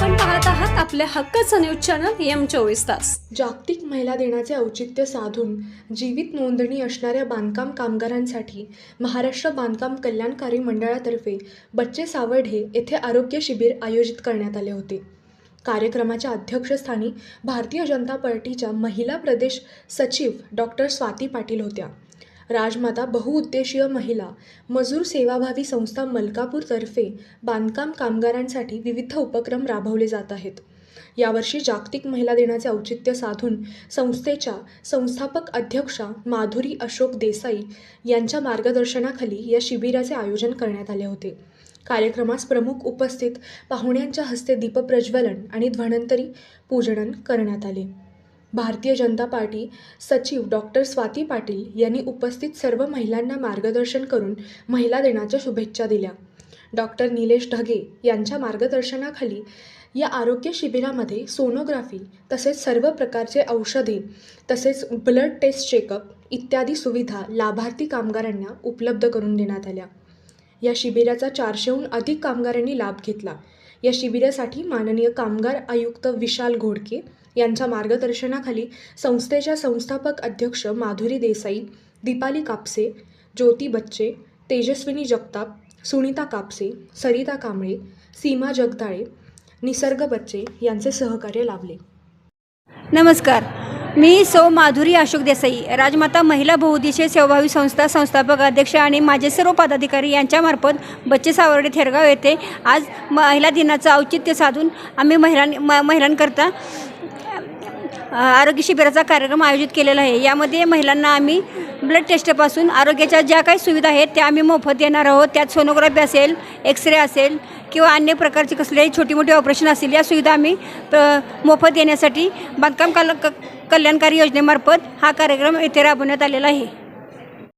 आपल्या हक्काचं news channel M चोवीस तास. जागतिक महिला दिनाचे औचित्य साधून जीवित नोंदणी असणाऱ्या बांधकाम कामगारांसाठी महाराष्ट्र बांधकाम कल्याणकारी मंडळातर्फे बच्चे सावर्ढे येथे आरोग्य शिबिर आयोजित करण्यात आले होते. कार्यक्रमाच्या अध्यक्षस्थानी भारतीय जनता पार्टीच्या महिला प्रदेश सचिव डॉक्टर स्वाती पाटील होत्या. राजमाता बहुउद्देशीय महिला मजूर सेवाभावी संस्था मलकापूरतर्फे बांधकाम कामगारांसाठी विविध उपक्रम राबवले जात आहेत. यावर्षी जागतिक महिला दिनाचे औचित्य साधून संस्थेच्या संस्थापक अध्यक्षा माधुरी अशोक देसाई यांच्या मार्गदर्शनाखाली या शिबिराचे आयोजन करण्यात आले होते. कार्यक्रमास प्रमुख उपस्थित पाहुण्यांच्या हस्ते दीपप्रज्वलन आणि ध्वनंतरी पूजनन करण्यात आले. भारतीय जनता पार्टी सचिव डॉक्टर स्वाती पाटील यांनी उपस्थित सर्व महिलांना मार्गदर्शन करून महिला दिनाच्या शुभेच्छा दिल्या. डॉक्टर निलेश ढगे यांच्या मार्गदर्शनाखाली या आरोग्य शिबिरामध्ये सोनोग्राफी तसेच सर्व प्रकारचे औषधे तसेच ब्लड टेस्ट चेकअप इत्यादी सुविधा लाभार्थी कामगारांना उपलब्ध करून देण्यात आल्या. या शिबिराचा चारशेहून अधिक कामगारांनी लाभ घेतला. या शिबिरासाठी माननीय कामगार आयुक्त विशाल घोडके यांच्या मार्गदर्शनाखाली संस्थेच्या संस्थापक अध्यक्ष माधुरी देसाई दीपाली कापसे ज्योती बच्चे तेजस्विनी जगताप सुनीता कापसे सरिता कांबळे सीमा जगदाळे निसर्ग बच्चे यांचे सहकार्य लाभले. नमस्कार. मी सौ माधुरी अशोक देसाई राजमाता महिला बहुउद्देशीय सेवाभावी संस्था संस्थापक अध्यक्ष आणि माझे सर्व पदाधिकारी यांच्यामार्फत बच्चे सावर्डे थेरगाव येथे आज महिला दिनाचं औचित्य साधून आम्ही महिलां म महिलांकरता आरोग्य शिबिराचा कार्यक्रम आयोजित केलेला आहे. यामध्ये महिलांना आम्ही ब्लड टेस्टपासून आरोग्याच्या ज्या काही सुविधा आहेत त्या आम्ही मोफत देणार आहोत. त्यात सोनोग्राफी असेल एक्सरे असेल किंवा अन्य प्रकारची कसलेही छोटी मोठी ऑपरेशन असतील या सुविधा आम्ही मोफत देण्यासाठी बांधकाम कल क- कल्याणकारी योजनेमार्फत हा कार्यक्रम येथे राबवण्यात आलेला आहे.